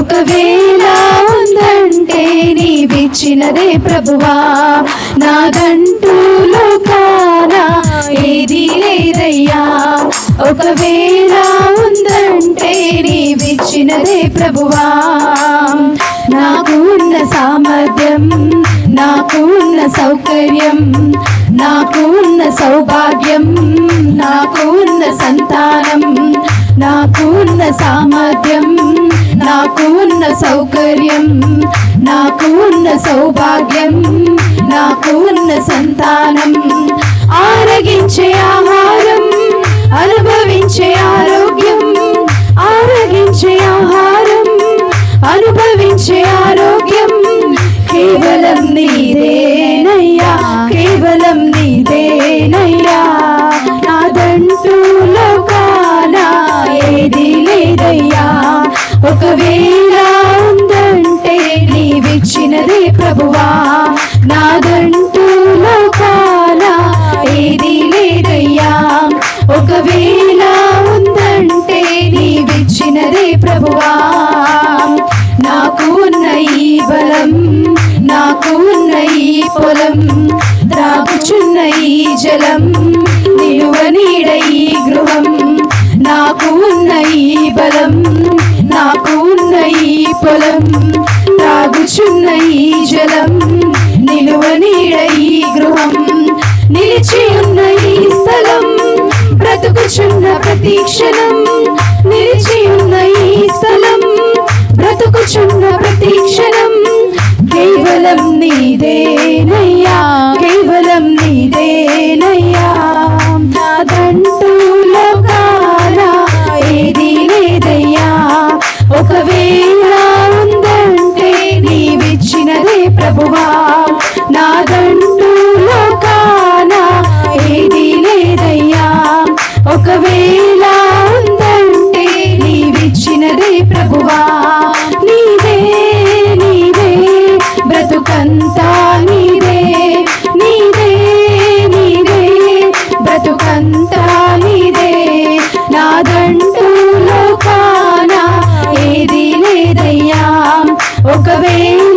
ఒకవేళ ఉందంటే నీవిచ్చినదే ప్రభువా. నాదంటూ లోకాల ఏది లేదయ్యా. ఒకవేళ ఉందంటే నీవిచ్చినదే ప్రభువా. నాకు ఉన్న సామర్థ్యం నాకు ఉన్న సౌకర్యం నాకు ఉన్న సౌభాగ్యం నాకు ఉన్న సంతానం నాకు ఉన్న సామర్థ్యం నాకు ఉన్న సౌకర్యం నాకు ఉన్న సౌభాగ్యం నాకు ఉన్న సంతానం. ఆరగించే ఆహారం అనుభవించే ఒకవేళ ఉందంటే నీవిచ్చినదే ప్రభువా. నాదంటూ లోకాన ఏది లేదయ్యా. ఒకవేళ ఉందంటే నీవిచ్చినదే ప్రభువా. నాకు ఉన్న ఈ బలం నాకు ఉన్న ఈ పొలం త్రాగుచున్న ఈ జలం పొలం తాగుచున్న ఈ జలం నిలువ నీడ ఈ గృహం నిలిచి ఉన్న ఈ స్థలం బ్రతుకుచున్న ప్రతి క్షణం నిలిచి ఉన్న ఈ స్థలం బ్రతుకుచున్న ప్రతి క్షణం. కేవలం నీదేనయ్యా కేవలం నీదేనయ్యా నాదంటూ లోకాన నీవిచ్చినదే ప్రభువా. నీదే నీదే బ్రతుకంతా నీదే నీదే నీదే బ్రతుకంతా నీదే నాదంటూ లోకాన ఏది లేదయ్యా. ఒకవేళ